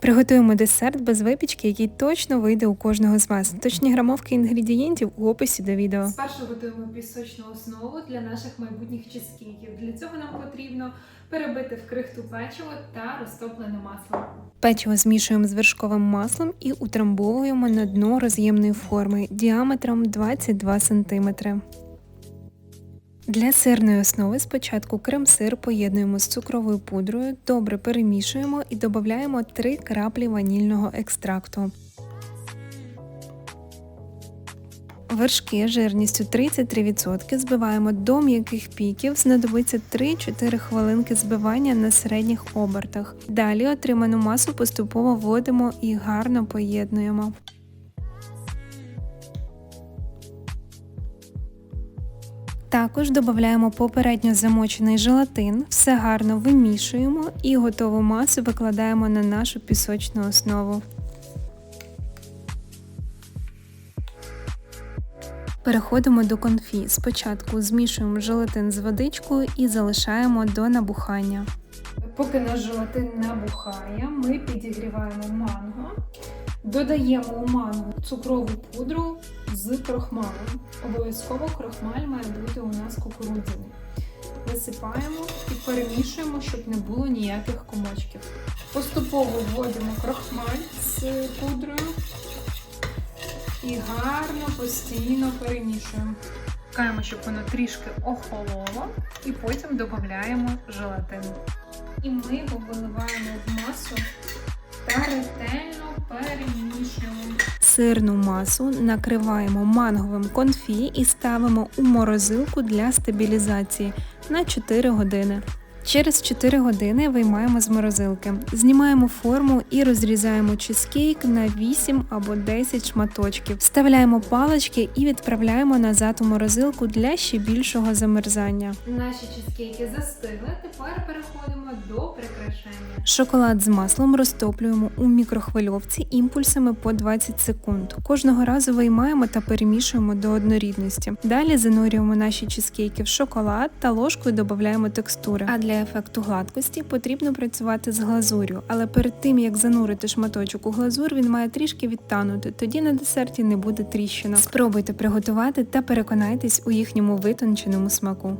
Приготуємо десерт без випічки, який точно вийде у кожного з вас. Точні грамовки інгредієнтів у описі до відео. Спершу готуємо пісочну основу для наших майбутніх чизкейків. Для цього нам потрібно перебити в крихту печиво та розтоплене масло. Печиво змішуємо з вершковим маслом і утрамбовуємо на дно роз'ємної форми діаметром 22 см. Для сирної основи спочатку крем-сир поєднуємо з цукровою пудрою, добре перемішуємо і додаємо 3 краплі ванільного екстракту. Вершки жирністю 33% збиваємо до м'яких піків, знадобиться 3-4 хвилинки збивання на середніх обертах. Далі отриману масу поступово вводимо і гарно поєднуємо. Також додаємо попередньо замочений желатин, все гарно вимішуємо і готову масу викладаємо на нашу пісочну основу. Переходимо до конфі. Спочатку змішуємо желатин з водичкою і залишаємо до набухання. Поки наш желатин набухає, ми підігріваємо манго, додаємо у манго цукрову пудру з крохмалем. Обов'язково крохмаль має бути у нас кукурудзяний. Висипаємо і перемішуємо, щоб не було ніяких комочків. Поступово вводимо крохмаль з пудрою і гарно постійно перемішуємо. Чекаємо, щоб воно трішки охололо, і потім додаємо желатин. І ми його виливаємо в масу Сирну масу накриваємо манговим конфі і ставимо у морозилку для стабілізації на 4 години. Через 4 години виймаємо з морозилки, знімаємо форму і розрізаємо чизкейк на 8 або 10 шматочків. Вставляємо палички і відправляємо назад у морозилку для ще більшого замерзання. Наші чизкейки застигли, тепер переходимо до прикрашання. Шоколад з маслом розтоплюємо у мікрохвильовці імпульсами по 20 секунд. Кожного разу виймаємо та перемішуємо до однорідності. Далі занурюємо наші чизкейки в шоколад та ложкою додаємо текстури. А для ефекту гладкості потрібно працювати з глазур'ю, але перед тим як занурити шматочок у глазур, він має трішки відтанути. Тоді на десерті не буде тріщина. Спробуйте приготувати та переконайтесь у їхньому витонченому смаку.